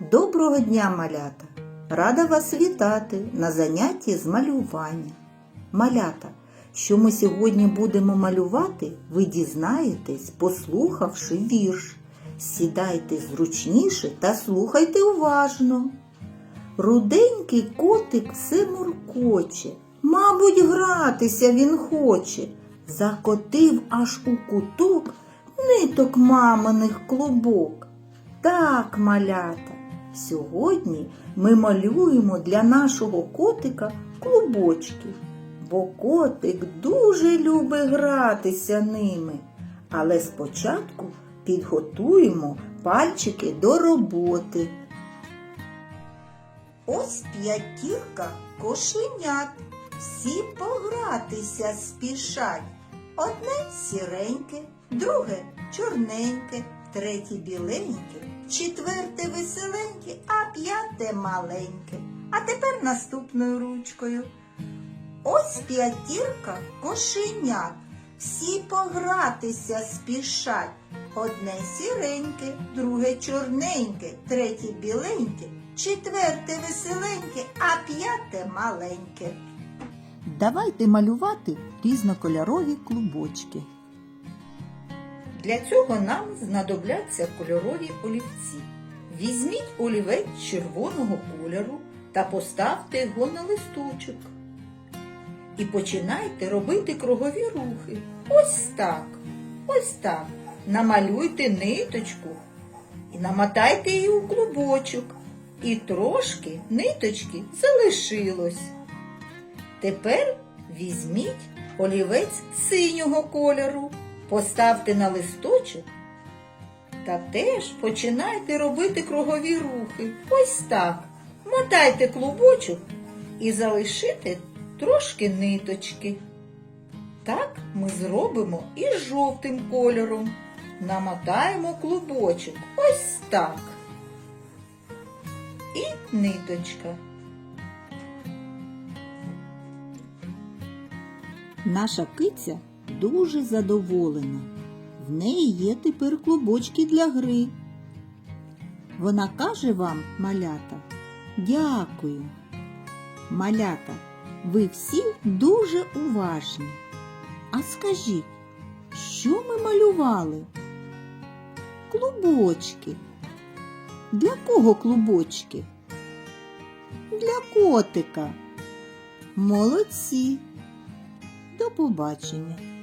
Доброго дня, малята! Рада вас вітати на занятті з малювання. Малята, що ми сьогодні будемо малювати, ви дізнаєтесь, послухавши вірш. Сідайте зручніше та слухайте уважно. Руденький котик все муркоче, мабуть, гратися він хоче. Закотив аж у куток ниток маминих клубок. Так, малята, сьогодні ми малюємо для нашого котика клубочки, бо котик дуже любить гратися ними. Але спочатку підготуємо пальчики до роботи. Ось п'ятірка кошенят, всі погратися спішать. Одне сіреньке, друге чорненьке, третє біленьке, четверте веселеньке, а п'яте маленьке. А тепер наступною ручкою. Ось п'ятірка кошенят, всі погратися спішать. Одне сіреньке, друге чорненьке, третє біленьке, четверте веселеньке, а п'яте маленьке. Давайте малювати різнокольорові клубочки. Для цього нам знадобляться кольорові олівці. Візьміть олівець червоного кольору та поставте його на листочок. І починайте робити кругові рухи. Ось так. Ось так. Намалюйте ниточку і намотайте її у клубочок. І трошки ниточки залишилось. Тепер візьміть олівець синього кольору, поставте на листочок та теж починайте робити кругові рухи. Ось так. Мотайте клубочок і залишите трошки ниточки. Так ми зробимо і жовтим кольором. Намотаємо клубочок. Ось так. І ниточка. Наша киця дуже задоволена. В неї є тепер клубочки для гри. Вона каже вам, малята, дякую. Малята, ви всі дуже уважні. А скажіть, що ми малювали? Клубочки. Для кого клубочки? Для котика. Молодці. До побачення.